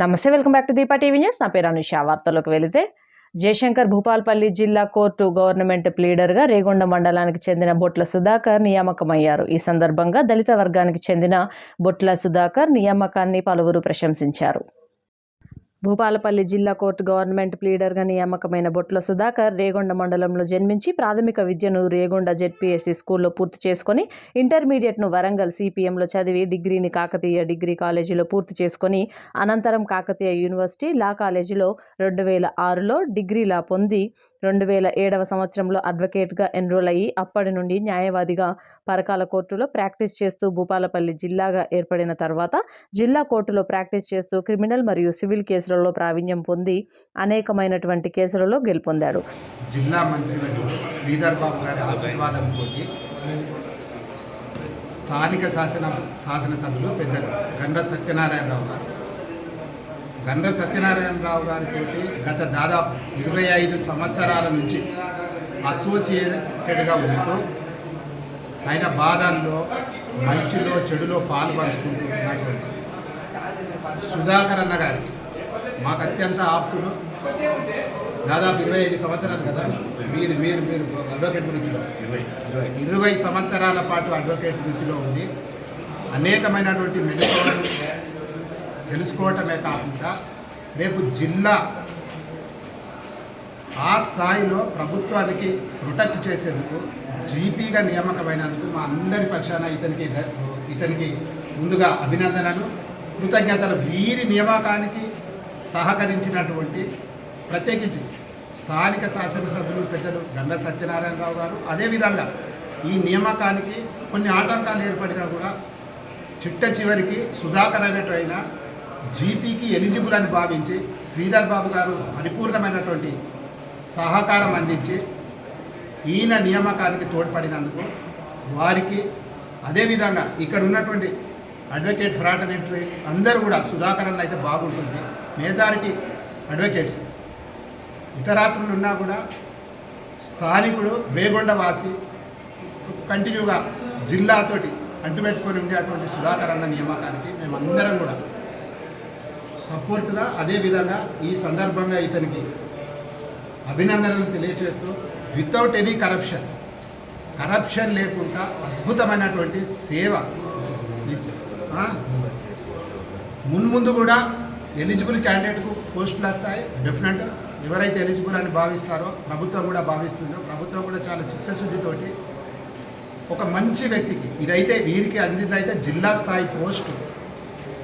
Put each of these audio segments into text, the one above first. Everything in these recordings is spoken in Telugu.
నమస్తే welcome back to Deepa TV news. నా పేరు అనుష. వార్తల్లోకి వెళితే జయశంకర్ భూపాల్పల్లి జిల్లా కోర్టు గవర్నమెంట్ ప్లీడర్గా రేగొండ మండలానికి చెందిన బొట్ల సుధాకర్ నియామకమయ్యారు. ఈ సందర్భంగా దళిత వర్గానికి చెందిన బొట్ల సుధాకర్ నియామకాన్ని పలువురు ప్రశంసించారు. భూపాలపల్లి జిల్లా కోర్టు గవర్నమెంట్ ప్లీడర్గా నియామకమైన బొట్ల సుధాకర్ రేగొండ మండలంలో జన్మించి ప్రాథమిక విద్యను రేగొండ జెడ్పీఎస్సీ స్కూల్లో పూర్తి చేసుకొని ఇంటర్మీడియట్ను వరంగల్ సిపిఎంలో చదివి డిగ్రీని కాకతీయ డిగ్రీ కాలేజీలో పూర్తి చేసుకొని అనంతరం కాకతీయ యూనివర్సిటీ లా కాలేజీలో రెండు వేల ఆరులో డిగ్రీలా పొంది రెండు వేల ఏడవ సంవత్సరంలో అడ్వకేట్గా ఎన్రోల్ అయ్యి అప్పటి నుండి న్యాయవాదిగా పరకాల కోర్టులో ప్రాక్టీస్ చేస్తూ భూపాలపల్లి జిల్లాగా ఏర్పడిన తర్వాత జిల్లా కోర్టులో ప్రాక్టీస్ చేస్తూ క్రిమినల్ మరియు సివిల్ కేసులలో ప్రావీణ్యం పొంది అనేకమైనటువంటి కేసులలో గెలుపొందాడు. జిల్లా మంత్రి శ్రీధర్ బాబు గారి స్థానిక శాసన శాసనసభలో పెద్దలు గండ్ర సత్యనారాయణరావు గారు గండ్ర సత్యనారాయణరావు గారితో గత దాదాపు ఇరవై ఐదు సంవత్సరాల నుంచి అసోసియేటెడ్గా ఉంటూ ఆయన బాధల్లో మంచిలో చెడులో పాలు పంచుకుంటున్నటువంటి సుధాకర్ అన్న గారికి మాకు అత్యంత ఆప్తులు. దాదాపు ఇరవై ఐదు సంవత్సరాలు కదా. మీరు మీరు మీరు అడ్వకేట్ వృత్తిలో ఇరవై సంవత్సరాల పాటు అడ్వకేట్ వృత్తిలో ఉండి అనేకమైనటువంటి మెలకువలు తెలుసుకోవటమే కాకుండా రేపు జిల్లా ఆ స్థాయిలో ప్రభుత్వానికి ప్రొటెక్ట్ చేసేందుకు జీపీగా నియామకమైనందుకు మా అందరి పక్షాన ఇతనికి ఇతనికి ముందుగా అభినందనలు కృతజ్ఞతలు. వీరి నియామకానికి సహకరించినటువంటి ప్రత్యేకించి స్థానిక శాసనసభ్యులు పెద్దలు గండ సత్యనారాయణరావు గారు అదేవిధంగా ఈ నియామకానికి కొన్ని ఆటంకాలు ఏర్పడినా కూడా చిట్ట చివరికి సుధాకర్ జీపీకి ఎలిజిబుల్ అని భావించి శ్రీధర్ బాబు గారు పరిపూర్ణమైనటువంటి సహకారం అందించి ఈయన నియామకానికి తోడ్పడినందుకు వారికి అదేవిధంగా ఇక్కడ ఉన్నటువంటి అడ్వకేట్ ఫ్రాటనేటరీ అందరూ కూడా సుధాకర్ అన్న అయితే బాగుంటుంది. మెజారిటీ అడ్వకేట్స్ ఇతరాత్రులు ఉన్నా కూడా స్థానికుడు రేగొండవాసి కంటిన్యూగా జిల్లాతోటి అంటుపెట్టుకొని ఉండేటువంటి సుధాకర్ అన్న నియామకానికి మేమందరం కూడా సపోర్ట్గా అదేవిధంగా ఈ సందర్భంగా ఇతనికి అభినందనలు తెలియచేస్తూ వితౌట్ ఎనీ కరప్షన్ కరప్షన్ లేకుండా అద్భుతమైనటువంటి సేవ. మున్ముందు కూడా ఎలిజిబుల్ క్యాండిడేట్కు పోస్టులు వస్తాయి డెఫినెట్ ఎవరైతే ఎలిజిబుల్ అని భావిస్తారో ప్రభుత్వం కూడా భావిస్తుందో. ప్రభుత్వం కూడా చాలా చిత్తశుద్ధితోటి ఒక మంచి వ్యక్తికి ఇదైతే వీరికి అందిందైతే జిల్లా స్థాయి పోస్టు.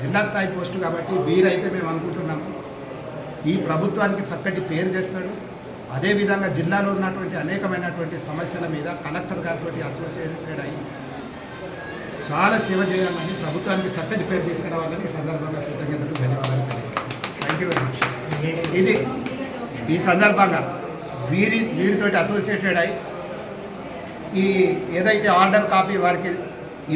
జిల్లా స్థాయి పోస్టు కాబట్టి వీరైతే మేము అనుకుంటున్నాము. ఈ ప్రభుత్వానికి చక్కటి పేరు చేస్తాడు అదేవిధంగా జిల్లాలో ఉన్నటువంటి అనేకమైనటువంటి సమస్యల మీద కలెక్టర్ గారితో అసోసియేటెడ్ అయ్యి చాలా సేవ చేయాలని ప్రభుత్వానికి చక్కటి పేరు తీసుకురావాలని ఈ సందర్భంగా కృతజ్ఞతలు ధన్యవాదాలు థ్యాంక్ యూ వెరీ మచ్ ఇది ఈ సందర్భంగా వీరి వీరితోటి అసోసియేటెడ్ అయ్యి ఈ ఏదైతే ఆర్డర్ కాపీ వారికి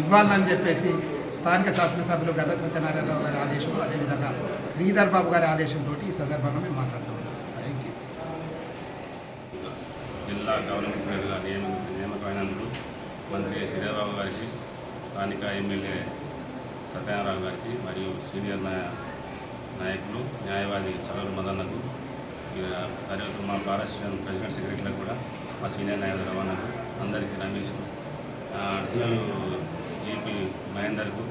ఇవ్వాలని చెప్పేసి స్థానిక శాసనసభ్యులు గద్ద సత్యనారాయణరావు గారి ఆదేశం అదేవిధంగా శ్రీధర్ బాబు గారి ఆదేశంతో ఈ సందర్భంగా మేము మాట్లాడుతున్నాం. థ్యాంక్ యూ జిల్లా గవర్నమెంట్ ప్లేయర్గా నియామకమైనందుకు మంత్రి శ్రీధరబాబు గారికి స్థానిక ఎమ్మెల్యే సత్యనారాయణ గారికి మరియు సీనియర్ నాయకులు న్యాయవాది చలవరు మదన్నకు ఇక మా పారస్యం ప్రెసిడెంట్ సెక్రటరీలకు కూడా మా సీనియర్ న్యాయవాది రవాణాకు అందరికీ రమేష్ అడిషనల్ జీపీ మహేందర్కు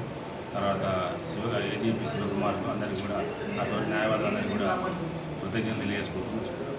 తర్వాత శివ ఏజీపీ శివకుమార్కు అందరికీ కూడా ఆ తోటి న్యాయవాదులందరికీ కూడా కృతజ్ఞతలు తెలియజేసుకుంటున్నాను